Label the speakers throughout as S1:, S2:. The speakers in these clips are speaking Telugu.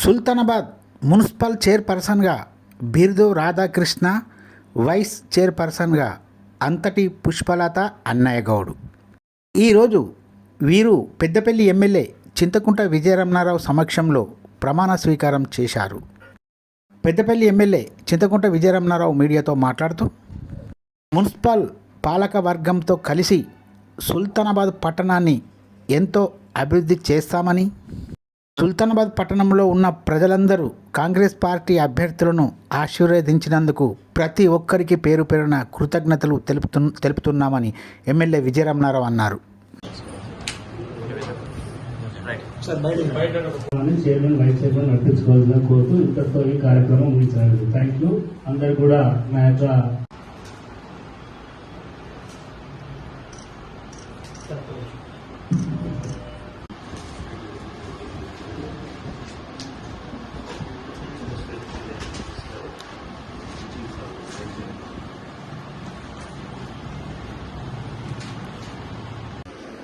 S1: సుల్తానాబాద్ మున్సిపల్ చైర్పర్సన్గా బిర్దు రాధాకృష్ణ వైస్ చైర్పర్సన్గా అంతటి పుష్పలత అన్నయ్య గౌడు ఈరోజు వీరు పెద్దపల్లి ఎమ్మెల్యే చింతకుంట విజయరమణారావు సమక్షంలో ప్రమాణ స్వీకారం చేశారు. పెద్దపల్లి ఎమ్మెల్యే చింతకుంట విజయరమణారావు మీడియాతో మాట్లాడుతూ మున్సిపల్ పాలక వర్గంతో కలిసి సుల్తానాబాద్ పట్టణాన్ని ఎంతో అభివృద్ధి చేస్తామని సుల్తానాబాద్ పట్టణంలో ఉన్న ప్రజలందరూ కాంగ్రెస్ పార్టీ అభ్యర్థులను ఆశీర్వదించినందుకు ప్రతి ఒక్కరికి పేరు పేరున కృతజ్ఞతలు తెలుపుతు తెలుపుతున్నామని ఎమ్మెల్యే విజయరమణారావు అన్నారు.
S2: చైర్మన్ వైస్ చైర్మన్ నడిపించుకోవాలని కోరుతూ ఇంతతో ఈ కార్యక్రమం ముగించారు థ్యాంక్ యూ అందరు కూడా నా యొక్క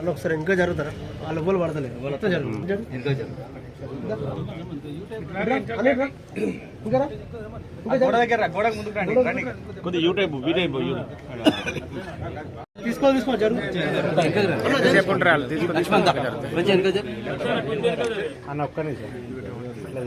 S3: వాళ్ళు ఒకసారి ఇంకా జరుగుతారా? వాళ్ళు ఎవ్వరు పడతలేదు. మొత్తం జరుగుతుంది. ఇంకా? జరుగు. ఇట్రా, అలా ఇట్రా. ఇంకా రా. ఇంకా జరుగు.
S4: కొద్దిగా యూటైప్ వీటైప్
S3: తీసుకో తీసుకో జరుగు.
S4: అన్న ఒక్క నిమిషం. ఇట్లా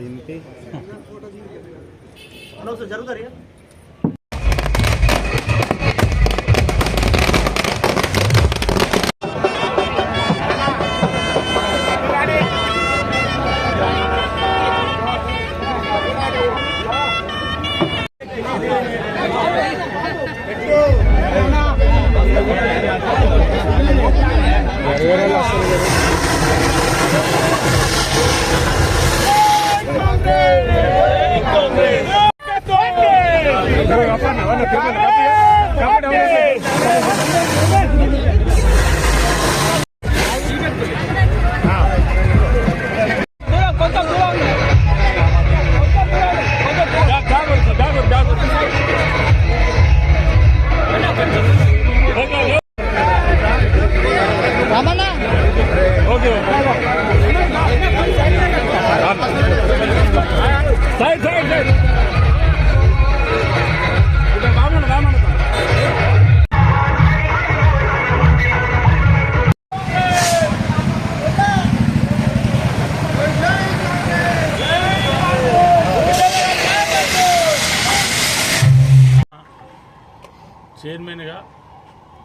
S5: చైర్మన్గా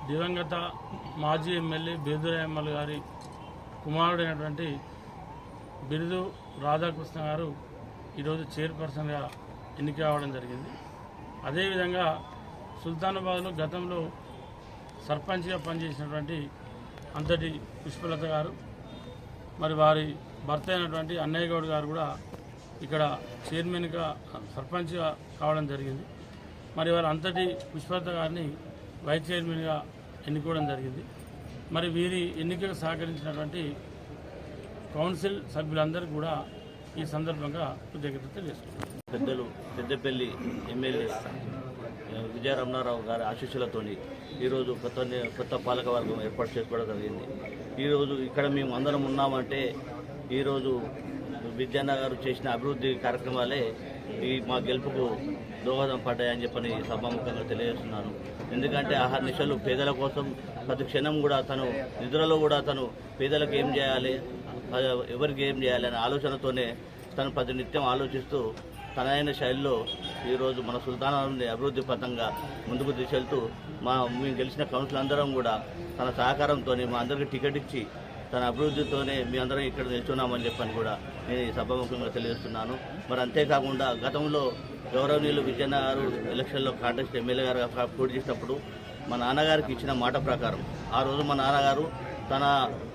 S5: దివంగత మాజీ ఎమ్మెల్యే బేదురా ఎమ్మెల్యే గారి కుమారుడైనటువంటి బిరుదు రాధాకృష్ణ గారు ఈరోజు చైర్పర్సన్గా ఎన్నిక కావడం జరిగింది. అదేవిధంగా సుల్తానాబాద్లో గతంలో సర్పంచ్గా పనిచేసినటువంటి అంతటి పుష్పలత గారు మరి వారి భర్త అయినటువంటి అన్నయ్య గౌడ్ గారు కూడా ఇక్కడ చైర్మన్గా సర్పంచ్గా కావడం జరిగింది. మరి వారి అంతటి పుష్పలత గారిని వైస్ చైర్మన్గా ఎన్నుకోవడం జరిగింది. మరి వీరి ఎన్నికకు సహకరించినటువంటి కౌన్సిల్ సభ్యులందరికీ కూడా ఈ సందర్భంగా కృతజ్ఞత తెలియజేస్తున్నారు.
S6: పెద్దలు పెద్దపల్లి ఎమ్మెల్యే విజయ రమణారావు గారి ఆశీస్సులతోని ఈరోజు కొత్త కొత్త పాలకవర్గం ఏర్పాటు చేసుకోవడం జరిగింది. ఈరోజు ఇక్కడ మేము అందరం ఉన్నామంటే ఈరోజు విద్యానగర్ చేసిన అభివృద్ధి కార్యక్రమాలే ఈ మా గెలుపుకు దోహదం పడ్డాయని చెప్పని సభాముఖంగా తెలియజేస్తున్నాను. ఎందుకంటే ఆహార నిశలు పేదల కోసం ప్రతి క్షణం కూడా తను నిద్రలో కూడా తను పేదలకు ఏం చేయాలి ఎవరికి ఏం చేయాలి అనే ఆలోచనతోనే తను ప్రతి నిత్యం ఆలోచిస్తూ తనైన శైలిలో ఈరోజు మన సుల్తానాన్ని అభివృద్ధి పథంగా ముందుకు తీసుకెళ్తూ మా మేము గెలిచిన కౌన్సిల్ అందరం కూడా తన సహకారంతో మా అందరికీ టికెట్ ఇచ్చి తన అభివృద్ధితోనే మీ అందరం ఇక్కడ నిల్చున్నామని చెప్పని కూడా నేను ఈ సభాముఖంగా తెలియజేస్తున్నాను. మరి అంతేకాకుండా గతంలో గౌరవనీయులు విజయన్న గారు ఎలక్షన్లో కాంటెస్ట్ ఎమ్మెల్యే గారు పోటీ చేసినప్పుడు మా నాన్నగారికి ఇచ్చిన మాట ప్రకారం ఆ రోజు మా నాన్నగారు తన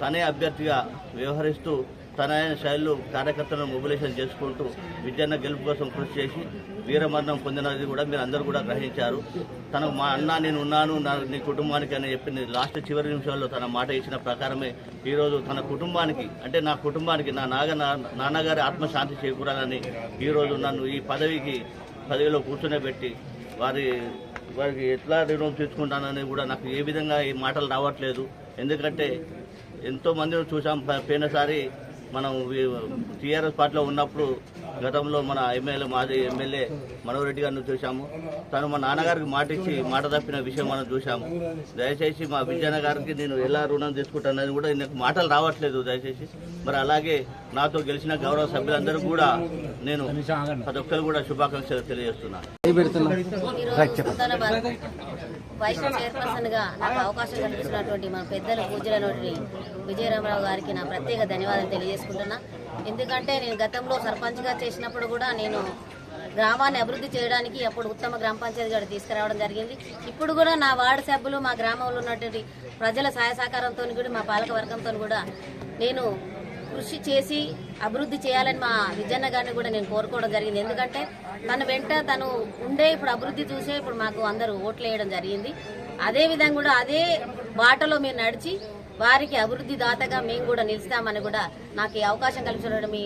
S6: తనే అభ్యర్థిగా వ్యవహరిస్తూ తనైన శైలిలో కార్యకర్తలను మొబిలైజేషన్ చేసుకుంటూ విద్యన్న గెలుపు కోసం కృషి చేసి వీరమరణం పొందినది కూడా మీరు అందరూ కూడా గ్రహించారు. తనకు మా అన్న నేను ఉన్నాను నా నీ కుటుంబానికి అని చెప్పింది లాస్ట్ చివరి నిమిషాల్లో తన మాట ఇచ్చిన ప్రకారమే ఈరోజు తన కుటుంబానికి అంటే నా కుటుంబానికి నా నాగ నా- నాన్నగారి ఆత్మశాంతి చేకూరాలని ఈరోజు నన్ను ఈ పదవికి పదవిలో కూర్చొని వారి వారికి ఎట్లా రుణం తీసుకుంటానని కూడా నాకు ఏ విధంగా ఈ మాటలు రావట్లేదు. ఎందుకంటే ఎంతో మందిని చూసాం పోయినసారి మనం టీఆర్ఎస్ పార్టీలో ఉన్నప్పుడు గతంలో మన ఎమ్మెల్యే మాజీ ఎమ్మెల్యే మనోహర్ రెడ్డి గారిని చూసాము తను మా నాన్నగారికి మాట ఇచ్చి మాట తప్పిన విషయం మనం చూసాము దయచేసి మా విజయన గారికి నేను ఎలా రుణం తీసుకుంటానని కూడా నాకు మాటలు రావట్లేదు దయచేసి. మరి అలాగే నాతో గెలిచిన గౌరవ సభ్యులందరూ కూడా నేను ప్రతి ఒక్కరు కూడా శుభాకాంక్షలు తెలియజేస్తున్నాను.
S7: వైస్ చైర్పర్సన్గా నాకు అవకాశం కల్పిస్తున్నటువంటి మన పెద్దల పూజలైనటువంటి విజయరామరావు గారికి నా ప్రత్యేక ధన్యవాదాలు తెలియజేసుకుంటున్నా. ఎందుకంటే నేను గతంలో సర్పంచ్గా చేసినప్పుడు కూడా నేను గ్రామాన్ని అభివృద్ధి చేయడానికి అప్పుడు ఉత్తమ గ్రామ పంచాయతీ గారు తీసుకురావడం జరిగింది. ఇప్పుడు కూడా నా వార్డు సభ్యులు మా గ్రామంలో ఉన్నటువంటి ప్రజల సహాయ సహకారంతో కూడా మా పాలక వర్గంతో కూడా నేను కృషి చేసి అభివృద్ధి చేయాలని మా విజయన్న గారిని కూడా నేను కోరుకోవడం జరిగింది. ఎందుకంటే తన వెంట తను ఉండే ఇప్పుడు అభివృద్ధి చూసే ఇప్పుడు మాకు అందరూ ఓట్లు వేయడం జరిగింది. అదే విధంగా కూడా అదే బాటలో మీరు నడిచి వారికి అభివృద్ధి దాతగా మేము కూడా నిలుస్తామని కూడా నాకు ఈ అవకాశం కల్పించడం మీ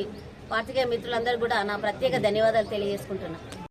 S7: పార్టీకే మిత్రులందరూ కూడా నా ప్రత్యేక ధన్యవాదాలు తెలియజేసుకుంటున్నాను